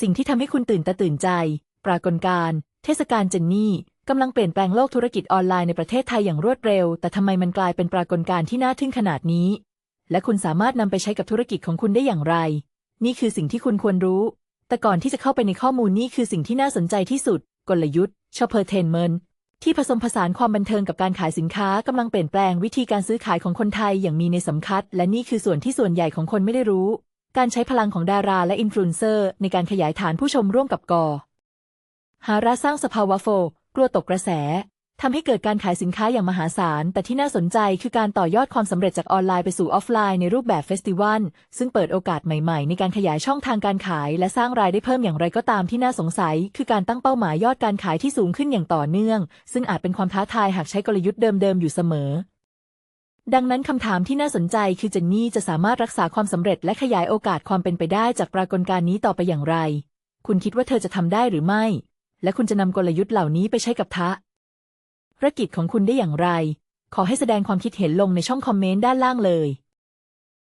สิ่งที่ทำให้คุณตื่นตาตื่นใจ ปรากฏการณ์เทศกาลเจนนี่กำลังเปลี่ยนแปลงโลกธุรกิจออนไลน์ในประเทศไทยอย่างรวดเร็ว แต่ทำไมมันกลายเป็นปรากฏการณ์ที่น่าทึ่งขนาดนี้ และคุณสามารถนำไปใช้กับธุรกิจของคุณได้อย่างไร นี่คือสิ่งที่คุณควรรู้ แต่ก่อนที่จะเข้าไปในข้อมูลนี่คือสิ่งที่น่าสนใจที่สุด กลยุทธ์ชอปเปอร์เทนเมนที่ผสมผสานความบันเทิงกับการขายสินค้ากำลังเปลี่ยนแปลงวิธีการซื้อขายของคนไทยอย่างมีในสำคัญ และนี่คือส่วนที่ส่วนใหญ่ของคนไม่ได้รู้ การใช้พลังของดาราและอินฟลูเอนเซอร์ ในการขยายฐานผู้ชมร่วมกับกอ หาระสร้างสภาวะโฟ กลัวตกกระแสทำให้เกิดการขายสินค้าอย่างมหาศาล แต่ที่น่าสนใจคือการต่อยอดความสำเร็จจากออนไลน์ไปสู่ออฟไลน์ในรูปแบบเฟสติวัล ซึ่งเปิดโอกาสใหม่ๆ ในการขยายช่องทางการขาย และสร้างรายได้เพิ่มอย่างไรก็ตามที่น่าสงสัย คือการตั้งเป้าหมายยอดการขายที่สูงขึ้นอย่างต่อเนื่อง ซึ่งอาจเป็นความท้าทายหากใช้กลยุทธ์เดิมๆอยู่เสมอ ดังนั้นคำถามที่น่าสนใจคือเจนนี่จะสามารถรักษาความสำเร็จและขยายโอกาสความเป็นไปได้จากปรากฏการณ์นี้ต่อไปอย่างไร คุณคิดว่าเธอจะทำได้หรือไม่ และคุณจะนำกลยุทธ์เหล่านี้ไปใช้กับทะธุรกิจของคุณได้อย่างไร ขอให้แสดงความคิดเห็นลงในช่องคอมเมนต์ด้านล่างเลย